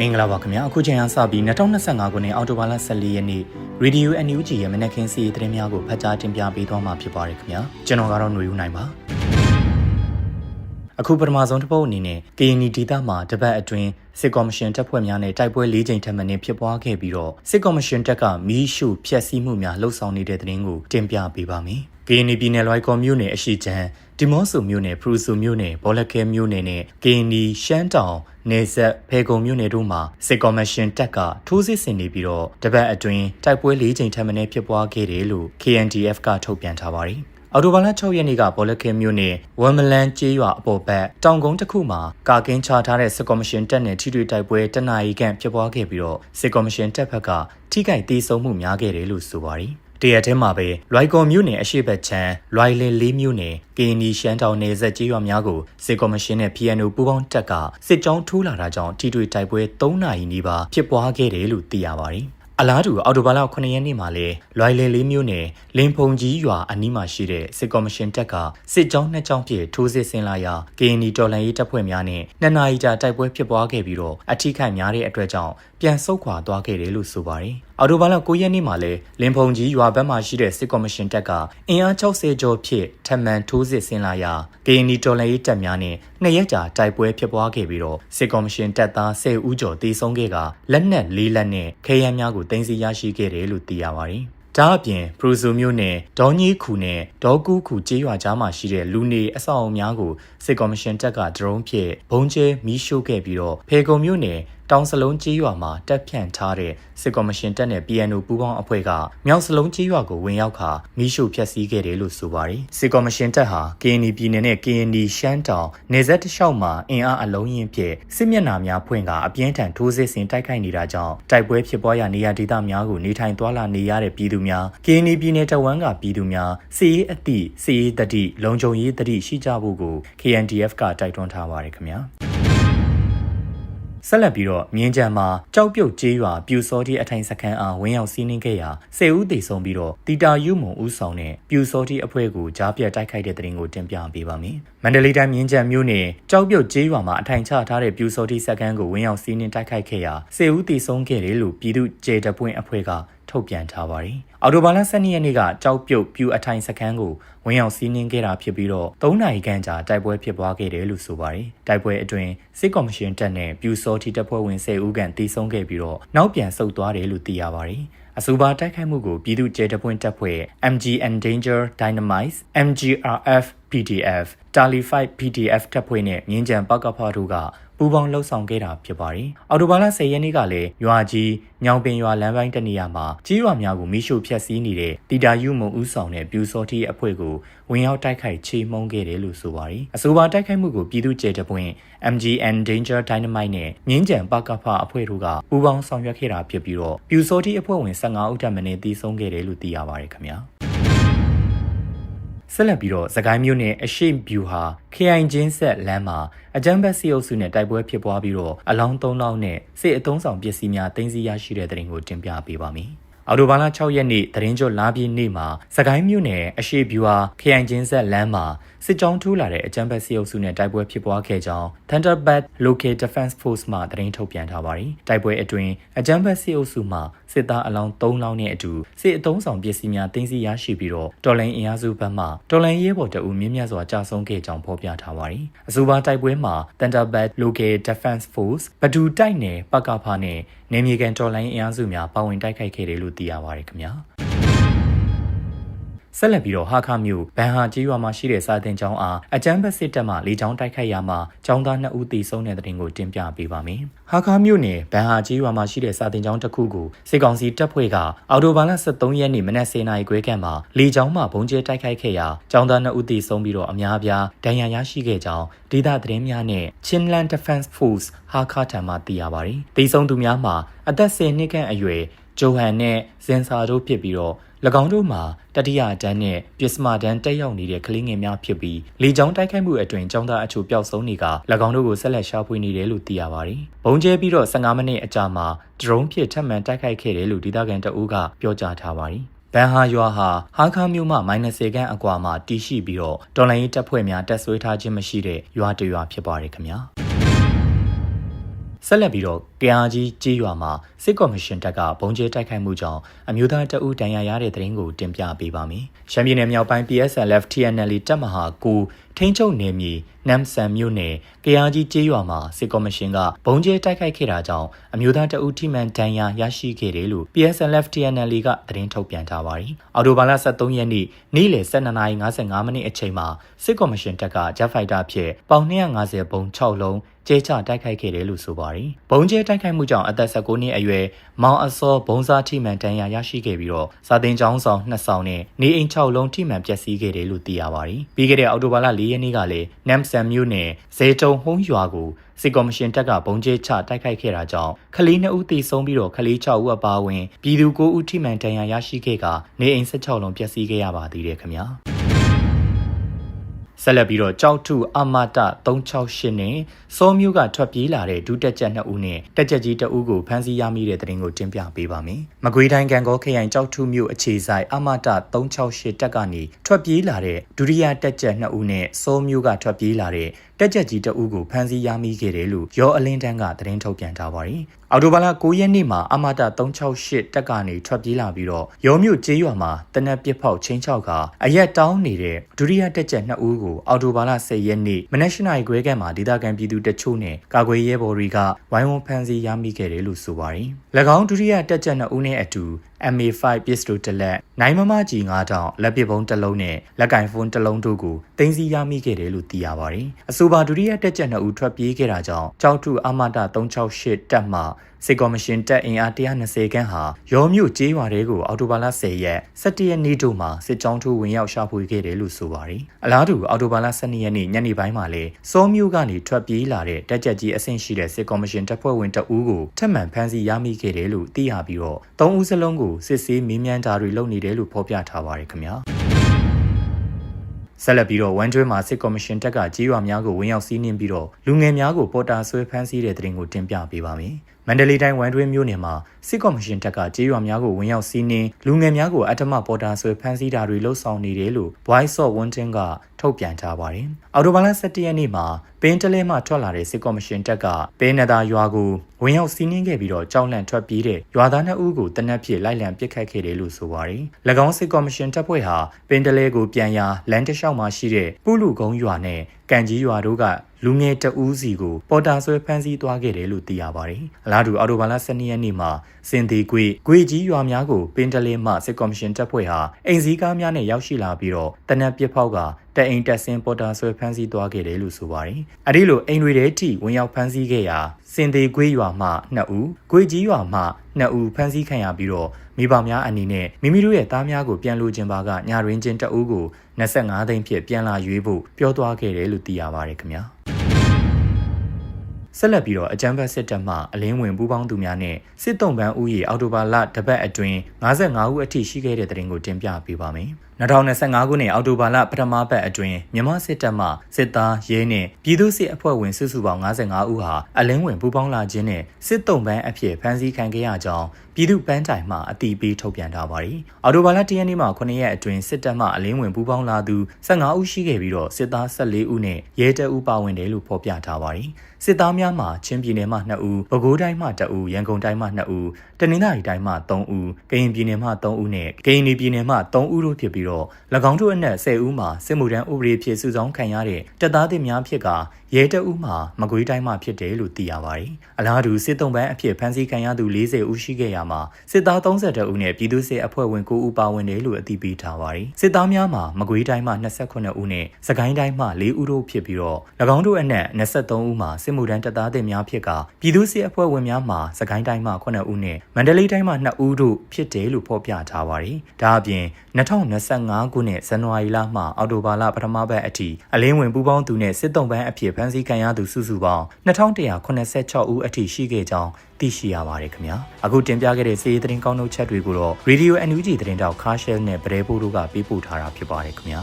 မင်္ဂလာပါခင်ဗျာအခုချိန်ကစပြီး2025ခုနှစ်အောက်တိုဘာလ14ရက်နေ့ Radio NUG ရဲ့မနက်ခင်းစီးသတင်းများကိုဖတ်ကြားတင်ပြပေးသွားမှာဖြစ်ပါတယ်ခင်ဗျာကျွန်တော်ကတော့ຫນွေဦးနိုင်ပါအခုပထမဆုံးတစ်ပုတ်အနေနဲ့ KNY ဒေသမှာတပတ်အတွင်းစစ်ကော်မရှင်တပ်ဖွဲ့များနဲ့တိုက်ပွဲ၄ချိန်ထပ်မံဖြစ်ပွားခဲ့ပြီးတော့စစ်ကော်မရှင်တပ်ကမီးရှို့ဖျက်ဆီးမှုများလှုပ်ဆောင်နေတဲ့သတင်းကိုတင်ပြပေးပါမယ်။ KNY ပြည်နယ်လွိုင်ကော်မြို့နယ်အရှိချမ်း ဒီမော့ဆိုမြို့နယ်ဖရူဆိုမြို့နယ်ဘောလကဲမြို့နယ်နဲ့ KNY ရှမ်းတောင်နေဆက်ဖေကုံမြို့နယ်တို့မှာစစ်ကော်မရှင်တပ်ကထိုးစစ်ဆင်နေပြီးတော့တပတ်အတွင်းတိုက်ပွဲ၄ချိန်ထပ်မံဖြစ်ပွားခဲ့တယ်လို့ KNDF ကထုတ်ပြန်ထားပါတယ်။အော်တိုဘာလ6ရက်နေ့ကဘောလခဲမြို့နယ်ဝမ်မလန်ကျေးရွာအပေါ်ဘက်တောင်ကုန်းတစ်ခုမှာကာကင်းချထားတဲ့စစ်ကော်မရှင်တပ်နဲ့ထိတွေ့တိုက်ပွဲတနအီကန်ဖြစ်ပွားခဲ့ပြီးတော့စစ်ကော်မရှင်တပ်ဘက်ကထိခိုက်ဒေဆုံးမှုများခဲ့တယ်လို့ဆိုပါတယ်။ တရက်ထဲမှာပဲလွိုင်ကော်မြို့နယ်အရှိတ်ချမ်းလွိုင်လင်လေးမြို့နယ်ကင်းနီရှမ်းတောင်နယ်စပ်ကျေးရွာများကိုစစ်ကော်မရှင်နဲ့ PNO ပူးပေါင်းတပ်ကစစ်ကြောင်းထိုးလာတာကြောင့်ထိတွေ့တိုက်ပွဲ3နာရီနီးပါးဖြစ်ပွားခဲ့တယ်လို့သိရပါတယ်။အလားတူအော်တိုဘာလ9ရက်နေ့မှာလဲလွိုင်လင်လေးမြို့နယ်လင်းဖုန်ကြီးရွာအနီးမှာရှိတဲ့စစ်ကော်မရှင်တပ်ကစစ်ကြောင်းနှစ်ကြောင်းဖြင့်ထိုးစစ်ဆင်လာရာ KNY တော်လှန်ရေးတပ်ဖွဲ့များနဲ့နှစ်နာရီကြာတိုက်ပွဲဖြစ်ပွားခဲ့ပြီးတော့အထိခိုက်များတဲ့အတွက်ကြောင့်ပြန်ဆုတ်ခွာသွားခဲ့တယ်လို့ဆိုပါတယ်။အော်တိုဘာလ9ရက်နေ့မှာလဲလင်းဖုန်ကြီးရွာဘက်မှာရှိတဲ့စစ်ကော်မရှင်တပ်ကအင်အား60ကျော်ဖြင့်ထပ်မံထိုးစစ်ဆင်လာရာ KNY တော်လှန်ရေးတပ်များနဲ့နှစ်ရက်ကြာတိုက်ပွဲဖြစ်ပွားခဲ့ပြီးတော့စစ်ကော်မရှင်တပ်သား10ဦးကျော်တေဆုံးခဲ့ကလက်နက်၄လက်နဲ့ခဲယမ်းများကိုတင်စီရရှိခဲ့တယ်လို့သိရပါတယ်။ဒါအပြင်ပရူဇိုမျိုးနဲ့ဒေါ်ကြီးခူနဲ့ဒေါ်ကူးခူကျေးရွာကြားမှာရှိတဲ့လူနေအဆောက်အုံများကိုစစ်ကော်မရှင်တပ်ကဒရုန်းဖြင့်ဘုံကျဲမီးရှို့ခဲ့ပြီးတော့ဖေကုံမျိုးနယ် တောင်စလုံးကျေးရွာမှာတက်ဖြန့်ထားတဲ့စစ်ကော်မရှင်တပ်နဲ့ PNO ပူးပေါင်းအဖွဲ့ကမြောက်စလုံးကျေးရွာကိုဝင်ရောက်ခါမီးရှို့ဖျက်ဆီးခဲ့တယ်လို့ဆိုပါတယ်စစ်ကော်မရှင်တပ်ဟာ KNY ပြည်နယ်နဲ့ KNY ရှမ်းတောင်နေဆက်တလျှောက်မှာအင်အားအလုံးရင်ဖြင့်စစ်မျက်နှာများဖွင့်ကာအပြင်းထန်ထိုးစစ်ဆင်တိုက်ခိုက်နေတာကြောင့်တိုက်ပွဲဖြစ်ပွားရာနေရာဒေသများကိုနေထိုင်သွားလာနေရတဲ့ပြည်သူများ KNY ပြည်နယ်တဝမ်းကပြည်သူများစီရေးအသည့်စီရေးတတိလုံခြုံရေးတတိရှိကြဖို့ကို KNDF ကတိုက်တွန်းထားပါတယ်ခင်ဗျာ ဆက်လက်ပြီးတော့မြင်းကြံမှာကြောက်ပြုတ်ကျေးရွာပြူစောတိအထိုင်စခန်းအားဝင်းရောက်စီးနှင်းခဲ့ရာစေဦးတေဆုံးပြီးတော့တီတာယူမုံဦးဆောင်တဲ့ပြူစောတိအဖွဲ့ကိုကြားပြတ်တိုက်ခိုက်တဲ့တဲ့ရင်ကိုတင်ပြပေးပါမယ်။မန္တလေးတိုင်းမြင်းကြံမြို့နယ်ကြောက်ပြုတ်ကျေးရွာမှာအထိုင်ချထားတဲ့ပြူစောတိစခန်းကိုဝင်းရောက်စီးနှင်းတိုက်ခိုက်ခဲ့ရာစေဦးတေဆုံးခဲ့တယ်လို့ပြည်သူ့ကျေတပွင့်အဖွဲ့က ထုတ်ပြန်ထားပါတယ်။အော်တိုဘာလ12ရက်နေ့ကကြောက်ပြုတ်ပြူအထိုင်စခန်းကိုဝင်ရောက်စီးနင်းခဲ့တာဖြစ်ပြီးတော့3နာရီခန့်ကြာတိုက်ပွဲဖြစ်ပွားခဲ့တယ်လို့ဆိုပါတယ်။တိုက်ပွဲအတွင်းစစ်ကော်မရှင်တပ်နဲ့ပြူစောတီတပ်ဖွဲ့ဝင်10ဦးခန့်တေဆုံးခဲ့ပြီးတော့နောက်ပြန်ဆုတ်သွားတယ်လို့သိရပါတယ်။အဆိုပါတိုက်ခိုက်မှုကိုပြည်သူ့ကျေတပွင့်တပ်ဖွဲ့ MGN Danger Dynamite MGRF PDF Tali 5 PDF တပ်ဖွဲ့နဲ့မြင်းကြံပကဖာတို့ကပူးပေါင်းလှုပ်ဆောင်ခဲ့တာဖြစ်ပါတယ်။အော်တိုဘာလ10ရက်နေ့ကလည်းရွာကြီးညောင်ပင်ရွာလမ်းပိုင်းတနေရာမှာကြီးရွာများကိုမိရှုဖျက်ဆီးနေတဲ့တီတာယူမုံဦးဆောင်တဲ့ပြူစောတိအဖွဲ့ကိုဝင်ရောက်တိုက်ခိုက်ချေမှုန်းခဲ့တယ်လို့ဆိုပါတယ်။အဆိုပါတိုက်ခိုက်မှုကိုပြည်သူ့ကျေတပွင့် MGN Danger Dynamite နဲ့မြင်းကြံပကဖအဖွဲ့တို့ကပူးပေါင်းဆောင်ရွက်ခဲ့တာဖြစ်ပြီးတော့ပြူစောတိအဖွဲ့ဝင်15ဦးထပ်မံတည်ဆုံးခဲ့တယ်လို့သိရပါတယ်ခင်ဗျာ။ ဆက်လက်ပြီးတော့သခိုင်းမြို့နယ်အရှိတ်ဗျူဟာခရိုင်ချင်းဆက်လမ်းမှာအကြမ်းဖက်စစ်အုပ်စုနဲ့တိုက်ပွဲဖြစ်ပွားပြီးတော့အလောင်း၃လောင်းနဲ့စစ်အုံဆောင်ပစ္စည်းများတင်စီရရှိတဲ့တဲ့ရင်ကိုတင်ပြပေးပါမယ်။အော်တိုဘာလ6ရက်နေ့သတင်းကြွလာပြည့်နေ့မှာစကိုင်းမြို့နယ်အရှိဗျူဟာခရိုင်ချင်းဆက်လမ်းမှာ စစ်ကြောင်းထိုးလာတဲ့အကြမ်းဖက်စစ်အုပ်စုနဲ့တိုက်ပွဲဖြစ်ပွားခဲ့ကြောင်း Thunderbird Local Defense Force မှသတင်းထုတ်ပြန်ထားပါတယ်။တိုက်ပွဲအတွင်းအကြမ်းဖက်စစ်အုပ်စုမှစစ်သားအလောင်း3လောင်းနဲ့အတူစစ်အုံဆောင်ပစ္စည်းများတင်စီရရှိပြီးတော့တော်လိုင်းအင်အားစုဘက်မှတော်လိုင်းရဲဘော်တအူမြင့်မြတ်စွာကြာဆုံးခဲ့ကြောင်းဖော်ပြထားပါတယ်။အဆိုပါတိုက်ပွဲမှာ Thunderbird Local Defense Force ဘဒူတိုက်နယ်ပကဖာနဲ့နေမြေကန်တော်လိုင်းအင်အားစုများပါဝင်တိုက်ခိုက်ခဲ့တယ်လို့သိရပါတယ်ခင်ဗျာ။ ဆက်လက်ပြီးတော့ဟာခမြို့ဘန်ဟာကျေးရွာမှာရှိတဲ့စာတင်ကျောင်းအားအကြမ်းဖက်စစ်တပ်မှလေကြောင်းတိုက်ခိုက်ရာမှာကျောင်းသား2ဦးသေဆုံးတဲ့တဲ့တင်ကိုတင်ပြပေးပါမယ်။ဟာခမြို့နယ်ဘန်ဟာကျေးရွာမှာရှိတဲ့စာတင်ကျောင်းတစ်ခုကိုစစ်ကောင်စီတပ်ဖွဲ့ကအော်တိုဘာလ23ရက်နေ့မနက်10:00နာရီခွဲခန့်မှာလေကြောင်းမှဘုံကျဲတိုက်ခိုက်ခဲ့ရာကျောင်းသား2ဦးသေဆုံးပြီးတော့အများပြားဒဏ်ရာရရှိခဲ့ကြောင်းဒေသသတင်းများနဲ့ Chinland Defense Force ဟာခထံမှသိရပါတယ်။သေဆုံးသူများမှာအသက်10နှစ်ခန့်အရွယ်ဂျိုဟန်နဲ့ဇင်ဆာတို့ဖြစ်ပြီးတော့၎ င်းတို့မှာတတိယတန်းနဲ့ပစ္စမတန်းတက်ရောက်နေတဲ့ကလေးငယ်များဖြစ်ပြီးလေကြောင်းတိုက်ခိုက်မှုအတွင်းចောင်းသားအချို့ပျောက်ဆုံးနေက၎င်းတို့ကိုဆက်လက်ရှာဖွေနေတယ်လို့သိရပါတယ်။ဘုံကျဲပြီးတော့15မိနစ်အကြာမှာဒရုန်းဖြင့်ထပ်မံတိုက်ခိုက်ခဲ့တယ်လို့ဒေသခံတအူးကပြောကြားထားပါတယ်။ဘန်ဟာရွာဟာဟာခါမြို့မှမိုင်20ခန့်အကွာမှာတည်ရှိပြီးတော့တော်လိုင်းရေးတပ်ဖွဲ့များတပ်ဆွဲထားခြင်းမရှိတဲ့ရွာတရွာဖြစ်ပါတယ်ခင်ဗျာ။ ဆက်လက်ပြီးတော့ကြားကြီးကြေးရွာမှာစစ်ကော်မရှင်တပ်ကဘုံကျဲတိုက်ခိုက်မှုကြောင့်အမျိုးသားတအုပ်တန်ရာရတဲ့တဲ့ရင်ကိုတင်ပြပေးပါမယ်။ရှမ်းပြည်နယ်မြောက်ပိုင်း PSLF TNL တပ်မဟာကိုထိန်းချုပ်နေမီနမ်ဆန်မြို့နယ်ကြားကြီးကြေးရွာမှာစစ်ကော်မရှင်ကဘုံကျဲတိုက်ခိုက်ခဲ့တာကြောင့်အမျိုးသားတအုပ်ထိမှန်တန်ရာရရှိခဲ့တယ်လို့ PSLF TNL ကသတင်းထုတ်ပြန်ထားပါတယ်။အော်တိုဘာလ23ရက်နေ့နေ့လယ်12:55မိနစ်အချိန်မှာစစ်ကော်မရှင်တပ်ကဂျက်ဖိုက်တာဖြင့်ပေါင်250ဘုံ6လုံး ကျဲချတိုက်ခိုက်ခဲ့တယ်လို့ဆိုပါတယ်။ဘုံကျဲတိုက်ခိုက်မှုကြောင့်အသက်19နှစ်အရွယ်မောင်အစောဘုံစားထိမှန်တန်ရာရရှိခဲ့ပြီးတော့စာတင်ကျောင်းဆောင်2ဆောင်နဲ့နေအိမ်6လုံးထိမှန်ပျက်စီးခဲ့တယ်လို့သိရပါတယ်။ပြီးခဲ့တဲ့အောက်တိုဘာလ4ရက်နေ့ကလည်းနမ်ဆန်မြို့နယ်ဇေတုံဟုံးရွာကိုစစ်ကော်မရှင်တပ်ကဘုံကျဲချတိုက်ခိုက်ခဲ့တာကြောင့်ခလေး2ဦးသေဆုံးပြီးတော့ခလေး6ဦးအပါအဝင်ပြည်သူ9ဦးထိမှန်တန်ရာရရှိခဲ့ကနေအိမ်16လုံးပျက်စီးခဲ့ရပါသေးတယ်ခင်ဗျာ။ ဆက်လက်ပြီးတော့ကြောက်ထုအမတ368နဲ့စောမျိုးကထွက်ပြေးလာတဲ့ဒုတက်ကြက်2ဦးနဲ့တက်ကြက်ကြီး2ဦးကိုဖမ်းဆီးရမိတဲ့တဲ့တင်ကိုတင်ပြပေးပါမယ်။မကွေးတိုင်းကံကောခရိုင်ကြောက်ထုမြို့အခြေဆိုင်အမတ368တက်ကနေထွက်ပြေးလာတဲ့ဒုတိယတက်ကြက်2ဦးနဲ့စောမျိုးကထွက်ပြေးလာတဲ့တက်ကြက်ကြီးတအုပ်ကိုဖမ်းဆီးရမိခဲ့တယ်လို့ရောအလင်းတန်းကသတင်းထုတ်ပြန်ထားပါတယ်။အော်တိုဘာလ9ရက်နေ့မှာအမတာ368တက်ကနေထွက်ပြေးလာပြီးတော့ရောမြို့ကျေးရွာမှာတနက်ပစ်ဖောက်ချင်းချောက်ကအရက်တောင်းနေတဲ့ဒုတိယတက်ကြက်2ဦးကိုအော်တိုဘာလ10ရက်နေ့မနက်၈နာရီခွဲကမှဒေသခံပြည်သူတချို့နဲ့ကာကွယ်ရဲဘော်တွေကဝိုင်းဝန်းဖမ်းဆီးရမိခဲ့တယ်လို့ဆိုပါတယ်။၎င်းဒုတိယတက်ကြက်2ဦးနဲ့အတူ MA5 ပစ္စတိုတလက်နိုင်မမကြီး9000လက်ပစ်ပုံးတစ်လုံးနဲ့လက်ကင်ဖုန်းတစ်လုံးတို့ကိုတင်စီရမိခဲ့တယ်လို့သိရပါတယ်။အဆိုပါဒုတိယတက်ချက်2ဦးထွက်ပြေးခဲ့တာကြောင့်ကြောက်ထုအမတာ368တက်မှ စစ်ကော်မရှင်တပ်အင်အား120ခန်းဟာရောမြို့ကျေးရွာတွေကိုအော်တိုဘာလ10ရက်17ရက်နေ့တို့မှာစစ်ကြောင်းထိုးဝင်ရောက်ရှာဖွေခဲ့တယ်လို့ဆိုပါတယ်။အလားတူအော်တိုဘာလ12ရက်နေ့ညနေပိုင်းမှာလည်းစောမြို့ကနေထွက်ပြေးလာတဲ့တက်ကြက်ကြီးအဆင့်ရှိတဲ့စစ်ကော်မရှင်တပ်ဖွဲ့ဝင်တအူးကိုထပ်မံဖမ်းဆီးရမိခဲ့တယ်လို့သိရပြီးတော့၃ဦးစလုံးကိုစစ်ဆေးမေးမြန်းတာတွေလုပ်နေတယ်လို့ဖော်ပြထားပါတယ်ခင်ဗျာဆက်လက်ပြီးတော့ဝမ်ကျွဲမှာစစ်ကော်မရှင်တပ်ကကြေးရွာများကိုဝင်ရောက်စီးနင်းပြီးတော့လူငယ်များကိုပေါ်တာဆွဲဖမ်းဆီးတဲ့တဲ့တင်ကိုတင်ပြပေးပါမယ်။ မန္တလေးတိုင်းဝမ်တွဲမြို့နယ်မှာစစ်ကော်မရှင်တပ်ကကြေးရွာများကိုဝင်ရောက်စီးနင်းလူငယ်များကိုအထမပေါ်တာဆွဲဖမ်းဆီးတာတွေလှုပ်ဆောင်နေတယ်လို့ Voice of Wonton ကထုတ်ပြန်ထားပါတယ်။အော်တိုဘာလ17ရက်နေ့မှာပင်းတလဲမှထွက်လာတဲ့စစ်ကော်မရှင်တပ်ကပင်းနသာရွာကိုဝင်ရောက်စီးနင်းခဲ့ပြီးတော့ကြောက်လန့်ထွက်ပြေးတဲ့ရွာသားနှစ်ဦးကိုတနက်ဖြစ်လိုက်လံပစ်ခတ်ခဲ့တယ်လို့ဆိုပါတယ်။၎င်းစစ်ကော်မရှင်တပ်ဖွဲ့ဟာပင်းတလဲကိုပြန်ရာလန်တလျှောက်မှာရှိတဲ့ပုလူကုန်းရွာနဲ့ကန်ကြီးရွာတို့က လူငယ်တဦးစီကိုပေါ်တာဆွဲဖမ်းဆီးသွားခဲ့တယ်လို့သိရပါတယ်။အလားတူအော်တိုဘာလ12ရက်နေ့မှာစင်သေးကွေဂွေကြီးရွာများကိုပင်တလင်းမှစစ်ကော်မရှင်တပ်ဖွဲ့ဟာအိမ်စည်းကားများနဲ့ရောက်ရှိလာပြီးတော့တနက်ပစ်ဖောက်ကတက်အိမ်တက်ဆင်းပေါ်တာဆွဲဖမ်းဆီးသွားခဲ့တယ်လို့ဆိုပါတယ်။အဲဒီလိုအိမ်တွေထဲထိဝင်ရောက်ဖမ်းဆီးခဲ့ရာစင်သေးကွေးရွာမှ2ဦး၊ကွေကြီးရွာမှ2ဦးဖမ်းဆီးခံရပြီးတော့မိဘများအနေနဲ့မိမိတို့ရဲ့သားများကိုပြန်လိုချင်ပါကညာရင်းချင်းတအူးကို25သိန်းဖြင့်ပြန်လာရွေးဖို့ပြောသွားခဲ့တယ်လို့သိရပါတယ်ခင်ဗျာ။ ဆက်လက်ပြီးတော့အကြမ်းဖက်စစ်တပ်မှအလင်းဝင်ပူးပေါင်းသူများနဲ့စစ်တုံးပန်းဦးရေအော်တိုဘာလတပတ်အတွင်း55ဦးအထိရှိခဲ့တဲ့တဲ့တင်ကိုတင်ပြပေးပါမယ်။2025ခုနှစ်အောက်တိုဘာလပထမပတ်အတွင်းမြန်မာစစ်တပ်မှစစ်သားရဲနဲ့ပြည်သူ့စစ်အဖွဲ့ဝင်စုစုပေါင်း55ဦးဟာအလင်းဝင်ပူးပေါင်းလာခြင်းနဲ့စစ်တုံးပန်းအဖြစ်ဖမ်းဆီးခံခဲ့ရကြောင်းပြည်သူ့ပန်းတိုင်မှအတိပေးထုတ်ပြန်ထားပါတယ်။အော်တိုဘာလ10ရက်နေ့မှာ9ရက်အတွင်းစစ်တပ်မှအလင်းဝင်ပူးပေါင်းလာသူ15ဦးရှိခဲ့ပြီးတော့စစ်သား14ဦးနဲ့ရဲတပ်ဦးပါဝင်တယ်လို့ဖော်ပြထားပါတယ်။ စစ်သားများမှာချင်းပြည်နယ်မှ2ဦး၊ပဲခူးတိုင်းမှ2ဦး၊ရန်ကုန်တိုင်းမှ2ဦး၊တနင်္သာရီတိုင်းမှ3ဦး၊ကရင်ပြည်နယ်မှ3ဦးနဲ့ကရင်ပြည်နယ်မှ3ဦးတို့ဖြစ်ပြီးတော့၎င်းတို့အနက်10ဦးမှာစစ်မှုထမ်းဥပဒေဖြစ်စုဆောင်ခံရတဲ့တပ်သားတွေများဖြစ်ကရဲတအုပ်မှာမကွေးတိုင်းမှာဖြစ်တယ်လို့သိရပါတယ်။အလားတူစစ်တုံးပန်းအဖြစ်ဖမ်းဆီးခံရသူ40ဦးရှိခဲ့ရမှာစစ်သား32ဦးနဲ့ပြည်သူ့စစ်အဖွဲ့ဝင်9ဦးပါဝင်တယ်လို့အသိပေးထားပါတယ်။စစ်သားများမှာမကွေးတိုင်းမှာ28ဦးနဲ့စကိုင်းတိုင်းမှာ4ဦးတို့ဖြစ်ပြီးတော့၎င်းတို့အနက်23ဦးမှာစစ်မှုထမ်းတပ်သားတွေများဖြစ်ကပြည်သူ့စစ်အဖွဲ့ဝင်များမှာစကိုင်းတိုင်းမှာ9ဦးနဲ့မန္တလေးတိုင်းမှာ2ဦးတို့ဖြစ်တယ်လို့ဖော်ပြထားပါတယ်။ဒါအပြင်2025ခုနှစ်ဇန်နဝါရီလမှအောက်တိုဘာလပထမပတ်အထိအလင်းဝင်ပူးပေါင်းသူနဲ့စစ်တုံးပန်းအဖြစ်ဖမ်းဆီးခံရသူစုစုပေါင်း2186ဦးအထိရှိခဲ့ကြောင်းသိရှိရပါတယ်ခင်ဗျာအခုတင်ပြခဲ့တဲ့စီးရီးသတင်းကောင်းတို့ချက်တွေကိုတော့ Radio NUG သတင်းတောက်ခါရှဲနဲ့ဗရဲပိုးတို့ကပေးပို့ထားတာဖြစ်ပါတယ်ခင်ဗျာ